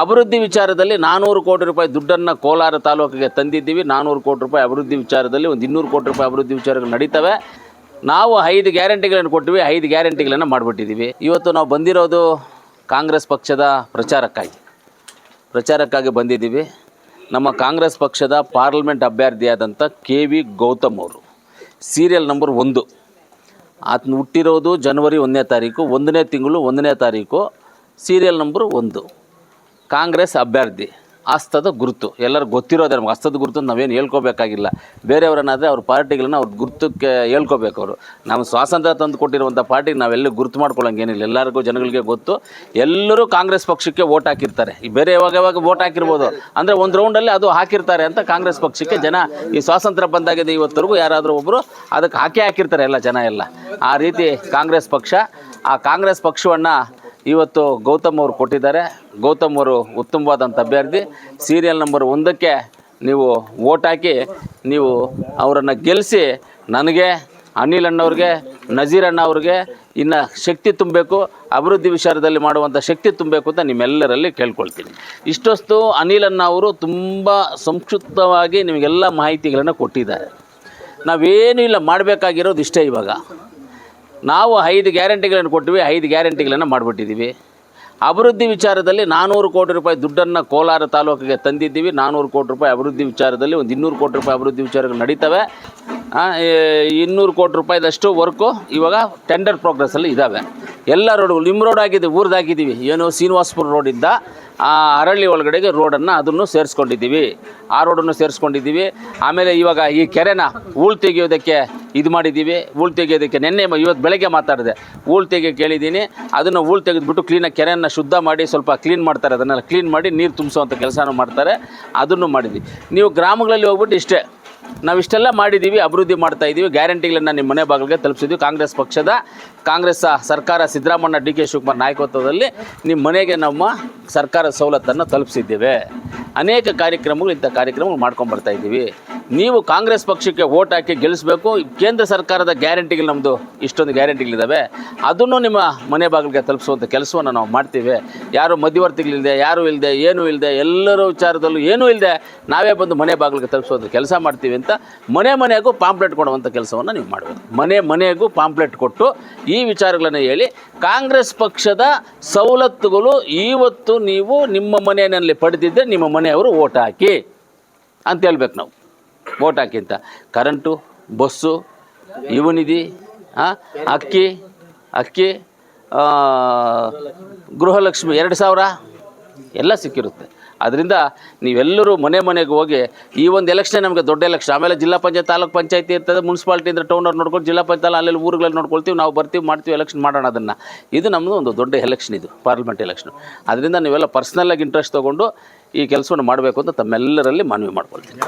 ಅಭಿವೃದ್ಧಿ ವಿಚಾರದಲ್ಲಿ ನಾನ್ನೂರು ಕೋಟಿ ರೂಪಾಯಿ ದುಡ್ಡನ್ನು ಕೋಲಾರ ತಾಲೂಕಿಗೆ ತಂದಿದ್ದೀವಿ. ನಾನ್ನೂರು ಕೋಟಿ ರೂಪಾಯಿ ಅಭಿವೃದ್ಧಿ ವಿಚಾರದಲ್ಲಿ ಒಂದು ಇನ್ನೂರು ಕೋಟಿ ರೂಪಾಯಿ ಅಭಿವೃದ್ಧಿ ವಿಚಾರಗಳು ನಡೀತವೆ. ನಾವು ಐದು ಗ್ಯಾರಂಟಿಗಳನ್ನು ಕೊಟ್ಟಿವಿ. ಐದು ಗ್ಯಾರಂಟಿಗಳನ್ನು ಮಾಡಿಬಿಟ್ಟಿದ್ದೀವಿ. ಇವತ್ತು ನಾವು ಬಂದಿರೋದು ಕಾಂಗ್ರೆಸ್ ಪಕ್ಷದ ಪ್ರಚಾರಕ್ಕಾಗಿ. ಪ್ರಚಾರಕ್ಕಾಗಿ ಬಂದಿದ್ದೀವಿ. ನಮ್ಮ ಕಾಂಗ್ರೆಸ್ ಪಕ್ಷದ ಪಾರ್ಲಿಮೆಂಟ್ ಅಭ್ಯರ್ಥಿಯಾದಂಥ ಕೆ ವಿ ಗೌತಮ್ ಅವರು. ಸೀರಿಯಲ್ ನಂಬರ್ ಒಂದು. ಆತನ ಹುಟ್ಟಿರೋದು ಜನವರಿ ಒಂದನೇ ತಾರೀಕು, ಒಂದನೇ ತಿಂಗಳು ಒಂದನೇ ತಾರೀಕು, ಸೀರಿಯಲ್ ನಂಬರ್ ಒಂದು. ಕಾಂಗ್ರೆಸ್ ಅಭ್ಯರ್ಥಿ ಹಸ್ತದ ಗುರುತು. ಎಲ್ಲರೂ ಗೊತ್ತಿರೋದೇ ನಮ್ಗೆ. ಹಸ್ತದ ಗುರುತು ನಾವೇನು ಹೇಳ್ಕೋಬೇಕಾಗಿಲ್ಲ. ಬೇರೆಯವರನ್ನಾದರೆ ಅವ್ರ ಪಾರ್ಟಿಗಳನ್ನ ಅವ್ರ ಗುರುತಕ್ಕೆ ಹೇಳ್ಕೋಬೇಕು ಅವರು. ನಮ್ಮ ಸ್ವಾತಂತ್ರ್ಯ ತಂದು ಕೊಟ್ಟಿರುವಂಥ ಪಾರ್ಟಿಗೆ ನಾವೆಲ್ಲೂ ಗುರುತು ಮಾಡ್ಕೊಳ್ಳೋಂಗೇನಿಲ್ಲ. ಎಲ್ಲರಿಗೂ ಜನಗಳಿಗೆ ಗೊತ್ತು. ಎಲ್ಲರೂ ಕಾಂಗ್ರೆಸ್ ಪಕ್ಷಕ್ಕೆ ವೋಟ್ ಹಾಕಿರ್ತಾರೆ. ಈ ಬೇರೆ ಯಾವಾಗ ಯಾವಾಗ ವೋಟ್ ಹಾಕಿರ್ಬೋದು. ಅಂದರೆ ಒಂದು ರೌಂಡಲ್ಲಿ ಅದು ಹಾಕಿರ್ತಾರೆ ಅಂತ ಕಾಂಗ್ರೆಸ್ ಪಕ್ಷಕ್ಕೆ ಜನ ಈ ಸ್ವಾತಂತ್ರ್ಯ ಬಂದಾಗಿದೆ ಇವತ್ತರೆಗೂ ಯಾರಾದರೂ ಒಬ್ಬರು ಅದಕ್ಕೆ ಹಾಕೇ ಹಾಕಿರ್ತಾರೆ ಎಲ್ಲ ಜನ ಎಲ್ಲ. ಆ ರೀತಿ ಕಾಂಗ್ರೆಸ್ ಪಕ್ಷ, ಆ ಕಾಂಗ್ರೆಸ್ ಪಕ್ಷವನ್ನು ಇವತ್ತು ಗೌತಮ್ ಅವರು ಕೊಟ್ಟಿದ್ದಾರೆ. ಗೌತಮ್ ಅವರು ಉತ್ತಮವಾದಂಥ ಅಭ್ಯರ್ಥಿ. ಸೀರಿಯಲ್ ನಂಬರ್ ಒಂದಕ್ಕೆ ನೀವು ಓಟ್ ಹಾಕಿ ನೀವು ಅವರನ್ನು ಗೆಲ್ಲಿಸಿ ನನಗೆ, ಅನಿಲ್ ಅಣ್ಣವ್ರಿಗೆ, ನಜೀರ್ ಅಣ್ಣ ಅವ್ರಿಗೆ ಇನ್ನು ಶಕ್ತಿ ತುಂಬಬೇಕು, ಅಭಿವೃದ್ಧಿ ವಿಚಾರದಲ್ಲಿ ಮಾಡುವಂಥ ಶಕ್ತಿ ತುಂಬಬೇಕು ಅಂತ ನಿಮ್ಮೆಲ್ಲರಲ್ಲಿ ಕೇಳ್ಕೊಳ್ತೀನಿ. ಇಷ್ಟೊತ್ತು ಅನಿಲ್ ಅಣ್ಣ ಅವರು ತುಂಬ ಸಂಕ್ಷಿಪ್ತವಾಗಿ ನಿಮಗೆಲ್ಲ ಮಾಹಿತಿಗಳನ್ನು ಕೊಟ್ಟಿದ್ದಾರೆ. ನಾವೇನೂ ಇಲ್ಲ, ಮಾಡಬೇಕಾಗಿರೋದು ಇಷ್ಟೇ ಇವಾಗ. ನಾವು ಐದು ಗ್ಯಾರಂಟಿಗಳನ್ನು ಕೊಟ್ಟಿವಿ, ಐದು ಗ್ಯಾರಂಟಿಗಳನ್ನು ಮಾಡಿಬಿಟ್ಟಿದ್ದೀವಿ. ಅಭಿವೃದ್ಧಿ ವಿಚಾರದಲ್ಲಿ ನಾನ್ನೂರು ಕೋಟಿ ರೂಪಾಯಿ ದುಡ್ಡನ್ನು ಕೋಲಾರ ತಾಲೂಕಿಗೆ ತಂದಿದ್ದೀವಿ. ನಾನ್ನೂರು ಕೋಟಿ ರೂಪಾಯಿ ಅಭಿವೃದ್ಧಿ ವಿಚಾರದಲ್ಲಿ ಒಂದು ಇನ್ನೂರು ಕೋಟಿ ರೂಪಾಯಿ ಅಭಿವೃದ್ಧಿ ವಿಚಾರಗಳು ನಡೀತವೆ. ಇನ್ನೂರು ಕೋಟಿ ರೂಪಾಯಿದಷ್ಟು ವರ್ಕು ಇವಾಗ ಟೆಂಡರ್ ಪ್ರೋಗ್ರೆಸ್ಸಲ್ಲಿ ಇದ್ದಾವೆ ಎಲ್ಲ ರೋಡ್ಗಳು ನಿಮ್ಮ ರೋಡ್ ಆಗಿದೆ ಊರ್ದಾಗಿದ್ದೀವಿ ಏನು ಶ್ರೀನಿವಾಸಪುರ ರೋಡಿಂದ ಆ ಅರಳಿ ಒಳಗಡೆಗೆ ರೋಡನ್ನು ಅದನ್ನು ಸೇರಿಸ್ಕೊಂಡಿದ್ದೀವಿ. ಆ ರೋಡನ್ನು ಸೇರಿಸ್ಕೊಂಡಿದ್ದೀವಿ. ಆಮೇಲೆ ಇವಾಗ ಈ ಕೆರೆನ ಹೂಳು ತೆಗೆಯೋದಕ್ಕೆ ಇದು ಮಾಡಿದ್ದೀವಿ. ಹೂಳು ತೆಗೆಯೋದಕ್ಕೆ ನಿನ್ನೆ ಇವತ್ತು ಬೆಳಗ್ಗೆ ಮಾತಾಡಿದೆ. ಹೂಳು ತೆಗೆ ಕೇಳಿದ್ದೀನಿ. ಅದನ್ನು ಹೂಳು ತೆಗೆದುಬಿಟ್ಟು ಕ್ಲೀನಾಗಿ ಕೆರೆಯನ್ನು ಶುದ್ಧ ಮಾಡಿ ಸ್ವಲ್ಪ ಕ್ಲೀನ್ ಮಾಡ್ತಾರೆ. ಅದನ್ನೆಲ್ಲ ಕ್ಲೀನ್ ಮಾಡಿ ನೀರು ತುಂಬಿಸುವಂಥ ಕೆಲಸನೂ ಮಾಡ್ತಾರೆ. ಅದನ್ನು ಮಾಡಿದ್ವಿ. ನೀವು ಗ್ರಾಮಗಳಲ್ಲಿ ಹೋಗ್ಬಿಟ್ಟು ಇಷ್ಟೇ. ನಾವು ಇಷ್ಟೆಲ್ಲ ಮಾಡಿದ್ದೀವಿ ಅಭಿವೃದ್ಧಿ ಮಾಡ್ತಾ ಇದ್ದೀವಿ ಗ್ಯಾರಂಟಿಗಳನ್ನು ನಿಮ್ಮ ಮನೆ ಬಾಗಿಲಿಗೆ ತಲುಪಿಸಿದ್ವಿ. ಕಾಂಗ್ರೆಸ್ ಪಕ್ಷದ ಕಾಂಗ್ರೆಸ್ ಸರ್ಕಾರ ಸಿದ್ದರಾಮಣ್ಣ ಡಿ ಕೆ ಶಿವಕುಮಾರ್ ನಾಯಕತ್ವದಲ್ಲಿ ನಿಮ್ಮ ಮನೆಗೆ ನಮ್ಮ ಸರ್ಕಾರ ಸವಲತ್ತನ್ನು ತಲುಪಿಸಿದ್ದೇವೆ. ಅನೇಕ ಕಾರ್ಯಕ್ರಮಗಳು ಇಂಥ ಕಾರ್ಯಕ್ರಮಗಳು ಮಾಡ್ಕೊಂಡು ಬರ್ತಾ ಇದ್ದೀವಿ ನೀವು ಕಾಂಗ್ರೆಸ್ ಪಕ್ಷಕ್ಕೆ ಓಟ್ ಹಾಕಿ ಗೆಲ್ಲಿಸಬೇಕು. ಕೇಂದ್ರ ಸರ್ಕಾರದ ಗ್ಯಾರಂಟಿಗಳು ನಮ್ಮದು ಇಷ್ಟೊಂದು ಗ್ಯಾರಂಟಿಗಳಿದ್ದಾವೆ ಅದನ್ನು ನಿಮ್ಮ ಮನೆ ಬಾಗಿಲಿಗೆ ತಲುಪಿಸುವಂಥ ಕೆಲಸವನ್ನು ನಾವು ಮಾಡ್ತೀವಿ. ಯಾರು ಮಧ್ಯವರ್ತಿಗಳಿಲ್ಲದೆ ಯಾರೂ ಇಲ್ಲದೆ ಏನೂ ಇಲ್ಲದೆ ಎಲ್ಲರ ವಿಚಾರದಲ್ಲೂ ಏನೂ ಇಲ್ಲದೆ ನಾವೇ ಬಂದು ಮನೆ ಬಾಗಿಲಿಗೆ ತಲುಪಿಸೋದು ಕೆಲಸ ಮಾಡ್ತೀವಿ ಅಂತ ಮನೆ ಮನೆಗೂ ಪಾಂಪ್ಲೆಟ್ ಕೊಡುವಂಥ ಕೆಲಸವನ್ನು ನೀವು ಮಾಡಬೇಕು. ಮನೆ ಮನೆಗೂ ಪಾಂಪ್ಲೆಟ್ ಕೊಟ್ಟು ಈ ವಿಚಾರಗಳನ್ನು ಹೇಳಿ ಕಾಂಗ್ರೆಸ್ ಪಕ್ಷದ ಸವಲತ್ತುಗಳು ಇವತ್ತು ನೀವು ನಿಮ್ಮ ಮನೆಯಲ್ಲಿ ಪಡೆದಿದ್ದರೆ ನಿಮ್ಮ ಮನೆಯವರು ಓಟ್ ಹಾಕಿ ಅಂತ ಹೇಳ್ಬೇಕು ನಾವು. ಓಟ್ ಹಾಕಿಂತ. ಕರೆಂಟು ಬಸ್ಸು ಯುವನಿಧಿ ಅಕ್ಕಿ ಅಕ್ಕಿ ಗೃಹಲಕ್ಷ್ಮಿ, ಎರಡು ಸಾವಿರ, ಎಲ್ಲ ಸಿಕ್ಕಿರುತ್ತೆ. ಅದರಿಂದ ನೀವೆಲ್ಲರೂ ಮನೆ ಮನೆಗೆ ಹೋಗಿ ಈ ಒಂದು ಎಲೆಕ್ಷನ್ ನಮಗೆ ದೊಡ್ಡ ಎಲೆಕ್ಷನ್ ಆಮೇಲೆ ಜಿಲ್ಲಾ ಪಂಚಾಯತ್, ತಾಲೂಕು ಪಂಚಾಯತಿ ಇರ್ತದೆ ಮುನ್ಸಿಪಾಲ್ಟಿ ಅಂದರೆ ಅವ್ರು ನೋಡ್ಕೊಂಡು ಜಿಲ್ಲಾ ಪಂಚಾಯತ್ ಅಲ್ಲಿ ಊರುಗಳಲ್ಲಿ ನೋಡ್ಕೊಳ್ತೀವಿ, ನಾವು ಬರ್ತೀವಿ, ಮಾಡ್ತೀವಿ ಎಲೆಕ್ಷನ್ ಮಾಡೋಣ ಅದನ್ನು. ಇದು ನಮ್ಮದು ಒಂದು ದೊಡ್ಡ ಎಲೆಕ್ಷನ್ ಇದು ಪಾರ್ಲಿಮೆಂಟ್ ಎಲೆಕ್ಷನ್ ಅದರಿಂದ ನೀವೆಲ್ಲ ಪರ್ಸ್ನಲ್ಲಾಗಿ ಇಂಟ್ರೆಸ್ಟ್ ತೊಗೊಂಡು ಈ ಕೆಲಸವನ್ನು ಮಾಡಬೇಕು ಅಂತ ತಮ್ಮೆಲ್ಲರಲ್ಲಿ ಮನವಿ ಮಾಡ್ಕೊಳ್ತೀನಿ.